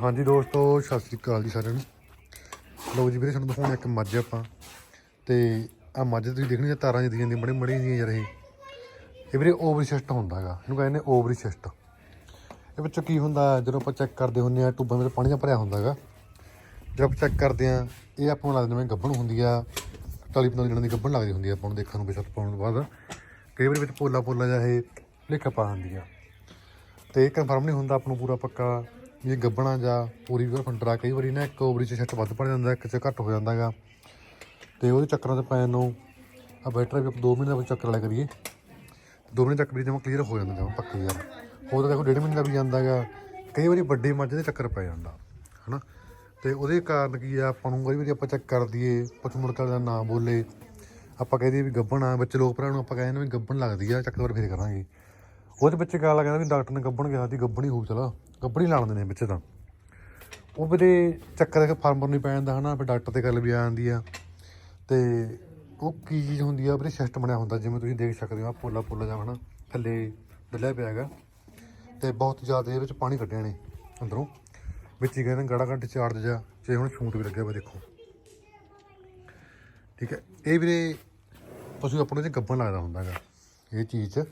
ਹਾਂਜੀ ਦੋਸਤੋ, ਸਤਿ ਸ੍ਰੀ ਅਕਾਲ ਜੀ ਸਾਰਿਆਂ ਨੂੰ। ਲਓ ਜੀ ਵੀਰੇ ਸਾਨੂੰ ਦਿਖਾਉਣਾ ਇੱਕ ਮੱਝ ਆਪਾਂ। ਤੇ ਆ ਮੱਝ ਤੁਸੀਂ ਦੇਖਣੀ ਆ, ਤਾਰਾਂ ਜਿਹੀਆਂ ਜਾਂਦੀਆਂ ਬੜੀ ਮੜੀ ਜਿਹੀਆਂ ਯਾਰ ਇਹ। ਇਹ ਵੀਰੇ ਓਵਰੀ ਸਿਸਟ ਹੁੰਦਾ ਹੈਗਾ। ਇਹਨੂੰ ਕਹਿੰਦੇ ਨੇ ਓਵਰੀ ਸਿਸਟ। ਇਹ ਵਿੱਚੋਂ ਕੀ ਹੁੰਦਾ, ਜਦੋਂ ਆਪਾਂ ਚੈੱਕ ਕਰਦੇ ਹੁੰਦੇ ਆ ਟੂਬਾਂ ਵਿੱਚ ਪਾਣੀ ਦਾ ਭਰਿਆ ਹੁੰਦਾ ਹੈਗਾ। ਜਦੋਂ ਆਪਾਂ ਚੈੱਕ ਕਰਦੇ ਆ ਇਹ ਆਪਾਂ ਨੂੰ ਲੱਗਦਾ ਜਿਵੇਂ ਗੱਭਣ ਹੁੰਦੀ ਆ 40 45 ਦਿਨਾਂ ਦੀ ਗੱਭਣ ਲੱਗਦੀ ਹੁੰਦੀ ਆ, ਆਪਾਂ ਨੂੰ ਦੇਖਣ ਨੂੰ ਬਿਸ਼ੱਕ ਪਾਉਣ ਤੋਂ ਬਾਅਦ। ਕਈ ਵਾਰੀ ਵਿੱਚ ਪੋਲਾ ਪੋਲਾ ਜਿਹਾ ਇਹ ਲੇਖਾ ਪਾ ਹੁੰਦੀ ਆ। ਤੇ ਇਹ ਕਨਫਰਮ ਨਹੀਂ ਹੁੰਦਾ, ਆਪ ਨੂੰ ਪੂਰਾ ਪੱਕਾ ਇਹ ਗੱਬਣਾ ਜਾਂ ਪੂਰੀ ਵੀ ਫੰਡਰਾ ਕਈ ਵਾਰੀ ਨਾ ਇੱਕ ਓਵਰੀ ਚ ਛੱਟ ਵੱਧ ਪੜ ਜਾਂਦਾ, ਇੱਕ ਚ ਘੱਟ ਹੋ ਜਾਂਦਾ ਹੈਗਾ। ਤੇ ਉਹਦੇ ਚੱਕਰਾਂ 'ਚ ਪੈਣ ਨੂੰ ਆ ਬੈਟਰ ਵੀ 2 ਮਹੀਨੇ ਦਾ ਚੱਕਰ ਲਿਆ ਕਰੀਏ। 2 ਮਹੀਨੇ ਚੱਕਰ ਵੀ ਜਮਾ ਕਲੀਅਰ ਹੋ ਜਾਂਦਾ ਜਮਾ ਪੱਕੀ ਯਾਰ ਹੋ ਤਾਂ ਦੇਖੋ, ਡੇਢ ਮਹੀਨੇ ਦਾ ਵੀ ਜਾਂਦਾ ਹੈਗਾ। ਕਈ ਵਾਰੀ ਵੱਡੇ ਮੱਝ ਦੇ ਚੱਕਰ ਪੈ ਜਾਂਦਾ, ਹਨਾ? ਤੇ ਉਹਦੇ ਕਾਰਨ ਕੀ ਆ, ਆਪਾਂ ਨੂੰ ਕਈ ਵਾਰੀ ਆਪਾਂ ਚੈੱਕ ਕਰ ਦਈਏ ਪਸ਼ੂ ਮੁਰਗਾ ਦਾ ਨਾ ਬੋਲੇ। ਆਪਾਂ ਕਹਦੇ ਵੀ ਗੱਬਣ ਆ ਬੱਚੇ ਲੋਕ ਭਰਾ ਨੂੰ ਆਪਾਂ ਕਹਿੰਦੇ ਵੀ ਗੱਬਣ ਲੱਗਦੀ ਆ ਚੱਕਰ ਵਾਰ ਫੇਰ ਕਰਾਂਗੇ। ਉਹਦੇ ਵਿੱਚ ਗੱਲ ਕਹਿੰਦਾ ਵੀ ਡਾਕਟਰ ਨੇ ਗੱਬਣ ਕਿਹਾ ਸੀ, ਗੱਬਣ ਹੀ ਹੋਊ, ਚਲਾ। ਗੱਬਣ ਲਾ ਲੈਂਦੇ ਨੇ ਵਿੱਚ ਤਾਂ। ਉਹ ਵੀਰੇ ਚੱਕਰ ਦੇ ਫਾਰਮਰ ਨਹੀਂ ਪੈ ਜਾਂਦਾ ਹਨਾ, ਫਿਰ ਡਾਕਟਰ ਤੇ ਗੱਲ ਵੀ ਆ ਜਾਂਦੀ ਆ। ਤੇ ਉਹ ਕੀ ਚੀਜ਼ ਹੁੰਦੀ ਆ ਵੀਰੇ ਸਿਸਟਮ ਬਣਿਆ ਹੁੰਦਾ, ਜਿਵੇਂ ਤੁਸੀਂ ਦੇਖ ਸਕਦੇ ਹੋ ਆ ਪੋਲਾ ਪੋਲਾ ਜਿਹਾ ਹਨਾ, ਥੱਲੇ ਡੱਲਿਆ ਪਿਆ ਹੈਗਾ। ਤੇ ਬਹੁਤ ਜ਼ਿਆਦਾ ਇਹਦੇ ਵਿੱਚ ਪਾਣੀ ਕੱਢਿਆ ਨੇ ਅੰਦਰੋਂ। ਵਿੱਚ ਹੀ ਕਹਿੰਦੇ ਗੜਾ ਘੰਟੇ ਚਾਰਜ ਜਾ ਜੇ ਹੁਣ ਛੂਟ ਵੀ ਲੱਗਿਆ ਵਾ, ਦੇਖੋ। ਠੀਕ ਹੈ, ਇਹ ਵੀਰੇ, ਪਸ਼ੂ ਆਪਣੇ 'ਚ ਗੱਬਣ ਲੱਗਦਾ ਹੁੰਦਾ ਹੈਗਾ, ਇਹ ਚੀਜ਼ 'ਚ।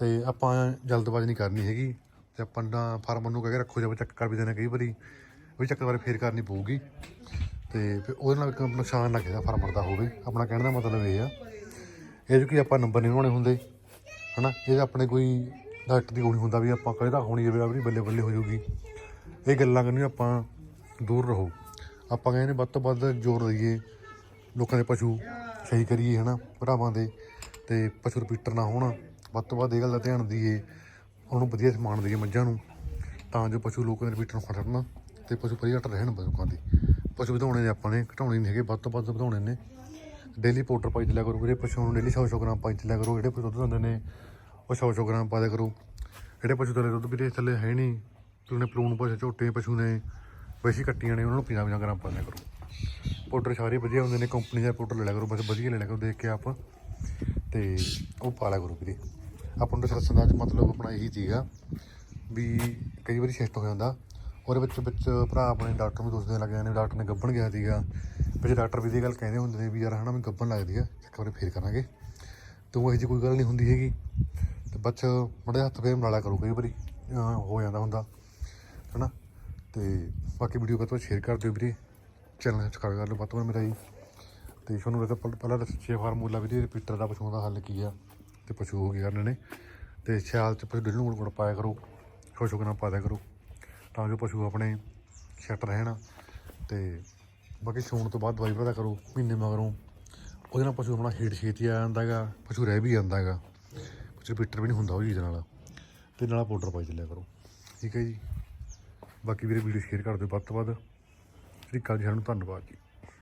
ਤੇ ਆਪਾਂ ਜਲਦਬਾਜ਼ੀ ਨਹੀਂ ਕਰਨੀ ਹੈਗੀ ਤੇ ਆਪਾਂ ਨਾ ਫਾਰਮਰ ਨੂੰ ਕਹਿ ਕੇ ਰੱਖੋ ਜਾਵੇ ਚੱਕ ਕਰ ਵੀ ਦੇਣਾ ਕਈ ਵਾਰੀ ਵੀ ਚੱਕਰ ਵਾਰ ਫੇਰ ਕਰਨੀ ਪਊਗੀ। ਤੇ ਫਿਰ ਉਹਦੇ ਨਾਲ ਇੱਕ ਨੁਕਸਾਨ ਨਾ ਕਿਸੇ ਫਾਰਮਰ ਦਾ ਹੋਵੇ। ਆਪਣਾ ਕਹਿਣ ਦਾ ਮਤਲਬ ਇਹ ਆ, ਇਹ ਜੋ ਕਿ ਆਪਾਂ ਨੰਬਰ ਨਹੀਂ ਬਣਾਉਣੇ ਹੁੰਦੇ, ਹਨਾ? ਇਹ ਆਪਣੇ ਕੋਈ ਡਾਕਟਰ ਦੀ ਹੋਣੀ ਹੁੰਦਾ ਵੀ ਆਪਾਂ ਕਹਿੰਦਾ ਹੋਣੀ ਜਾਵੇ ਆਪਣੀ ਬੱਲੇ ਬੱਲੇ ਹੋ ਜਾਊਗੀ। ਇਹ ਗੱਲਾਂ ਕਰਨੀਆਂ ਆਪਾਂ ਦੂਰ ਰਹੋ। ਆਪਾਂ ਕਹਿੰਦੇ ਵੱਧ ਤੋਂ ਵੱਧ ਜ਼ੋਰ ਦਈਏ, ਲੋਕਾਂ ਦੇ ਪਸ਼ੂ ਸਹੀ ਕਰੀਏ, ਹਨਾ? ਭਰਾਵਾਂ ਦੇ, ਤੇ ਪਸ਼ੂ ਰਿਪੀਟਰ ਨਾ ਹੋਣਾ। ਵੱਧ ਤੋਂ ਵੱਧ ਇਹ ਗੱਲ ਦਾ ਧਿਆਨ ਦਈਏ, ਉਹਨੂੰ ਵਧੀਆ ਸਮਾਨ ਦਈਏ ਮੱਝਾਂ ਨੂੰ, ਤਾਂ ਜੋ ਪਸ਼ੂ ਲੋਕਾਂ ਦੇ ਰਿਪੀਟਰ ਨੂੰ ਖੜਨ ਤੇ ਪਸ਼ੂ ਵਧੀਆ ਰਹਿਣ ਲੋਕਾਂ ਦੀ। ਪਸ਼ੂ ਵਧਾਉਣੇ ਨੇ ਆਪਾਂ ਨੇ, ਘਟਾਉਣੇ ਨਹੀਂ ਹੈਗੇ, ਵੱਧ ਤੋਂ ਵੱਧ ਵਧਾਉਣੇ ਨੇ। ਡੇਲੀ ਪਾਊਡਰ ਪਾਈ ਚੱਲਿਆ ਕਰੋ ਵੀਰੇ ਪਸ਼ੂ ਨੂੰ ਡੇਲੀ 100 ਗ੍ਰਾਮ ਪਾਈ ਚੱਲਿਆ ਕਰੋ, ਜਿਹੜੇ ਪਸ਼ੂ ਦੁੱਧ ਦਿੰਦੇ ਨੇ, ਉਹ 100 ਗ੍ਰਾਮ ਪਾ ਦਿਆ ਕਰੋ। ਜਿਹੜੇ ਪਸ਼ੂ ਥੱਲੇ ਦੁੱਧ ਵੀਰੇ ਥੱਲੇ ਹੈ ਨਹੀਂ ਤੁਸੀਂ ਪਲੂਣ ਪਸ਼ੂ ਝੋਟੇ ਪਸ਼ੂ ਨੇ, ਵੈਸੀ ਕੱਟੀਆਂ ਨੇ, ਉਹਨਾਂ ਨੂੰ 50 50 ਗ੍ਰਾਮ ਪਾ ਦਿਆ ਕਰੋ। ਪਾਊਡਰ ਸਾਰੇ ਵਧੀਆ ਹੁੰਦੇ ਨੇ ਕੰਪਨੀ ਦਾ ਪਾਊਡਰ ਲੈ ਲਿਆ ਕਰੋ, ਬਸ ਵਧੀਆ ਲੈ ਲਿਆ ਕਰੋ, ਦੇਖ ਕੇ ਆਪ। ਤੇ ਉਹ ਪਾ ਲਿਆ ਕਰੋ ਵੀਰੇ। ਆਪਾਂ ਨੂੰ ਦੱਸਣ ਦਾ ਮਤਲਬ ਆਪਣਾ ਇਹੀ ਸੀਗਾ ਵੀ ਕਈ ਵਾਰੀ ਸ਼ਿਫਟ ਹੋ ਜਾਂਦਾ। ਉਹਦੇ ਵਿੱਚ ਵਿੱਚ ਭਰਾ ਆਪਣੇ ਡਾਕਟਰ ਨੂੰ ਦੋਸਦੇ ਲੱਗ ਜਾਂਦੇ ਡਾਕਟਰ ਨੇ ਗੱਭਣ ਗਿਆ ਸੀਗਾ। ਵਿੱਚ ਡਾਕਟਰ ਵੀ ਇਹ ਗੱਲ ਕਹਿੰਦੇ ਹੁੰਦੇ ਨੇ ਵੀ ਯਾਰ ਹਨਾ ਮੈਂ ਗੱਭਣ ਲੱਗਦੀ ਆ, ਇੱਕ ਵਾਰੀ ਫੇਰ ਕਰਾਂਗੇ। ਤੇ ਉਹ ਇਹੋ ਜਿਹੀ ਕੋਈ ਗੱਲ ਨਹੀਂ ਹੁੰਦੀ ਹੈਗੀ। ਤੇ ਬੱਚ ਮੜੇ ਹੱਥ ਫੇਰ ਮਲਾਲਾ ਕਰੋ ਕਈ ਵਾਰੀ ਹੋ ਜਾਂਦਾ ਹੁੰਦਾ, ਹਨਾ। ਤੇ ਬਾਕੀ ਵੀਡੀਓ ਕਦੋਂ ਸ਼ੇਅਰ ਕਰ ਦਿਓ ਵੀਰੇ। ਚੈਨਲ ਸਬਸਕ੍ਰਾਈਬ ਕਰ ਲਓ ਵੱਧ ਤੋਂ ਵੱਧ ਮੇਰਾ ਜੀ। ਤੇ ਤੁਹਾਨੂੰ ਵੈਸੇ ਪਹਿ- ਪਹਿਲਾਂ ਦੱਸਿਆ ਫਾਰਮੂਲਾ ਵੀ ਵੀਰੇ ਰਿਪੀਟਰ ਦਾ ਪਸ਼ੂਆਂ ਦਾ ਹੱਲ ਕੀ ਆ। ਤੇ ਪਸ਼ੂ ਹੋ ਗਏ ਇਹਨਾਂ ਨੇ। ਤੇ ਸਿਆਲ ਚ ਪਸ਼ੂ ਡਿੱਲੂ ਗੁੜ ਪਾਇਆ ਕਰੋ ਖੁਸ਼ ਹੋ ਕੇ ਨਾ ਪਾ ਕਰੋ। ਤਾਂ ਜੋ ਪਸ਼ੂ ਆਪਣੇ ਸੈੱਟ ਰਹਿਣ ਤੇ ਬਾਕੀ ਸੌਣ ਤੋਂ ਬਾਅਦ ਦਵਾਈ ਪਤਾ ਕਰੋ, ਮਹੀਨੇ ਮਗਰੋਂ। ਉਹਦੇ ਨਾਲ ਪਸ਼ੂ ਆਪਣਾ ਹੀਟ ਛੇਤੀ ਆ ਜਾਂਦਾ ਹੈਗਾ, ਪਸ਼ੂ ਰਹਿ ਵੀ ਜਾਂਦਾ ਹੈਗਾ। ਪਸ਼ੂ ਰਿਪੀਟਰ ਵੀ ਨਹੀਂ ਹੁੰਦਾ ਉਹ ਚੀਜ਼ ਨਾਲ। ਤੇ ਨਾਲ ਪਾਊਡਰ ਪਾਈ ਚੱਲਿਆ ਕਰੋ। ਠੀਕ ਹੈ ਜੀ। ਬਾਕੀ ਵੀਰੇ ਵੀਡੀਓ ਸ਼ੇਅਰ ਕਰ ਦਿਓ ਵੱਧ ਤੋਂ ਵੱਧ। ਸ੍ਰੀ ਅਕਾਲ ਜੀ, ਸਾਰਿਆਂ ਨੂੰ ਧੰਨਵਾਦ ਜੀ।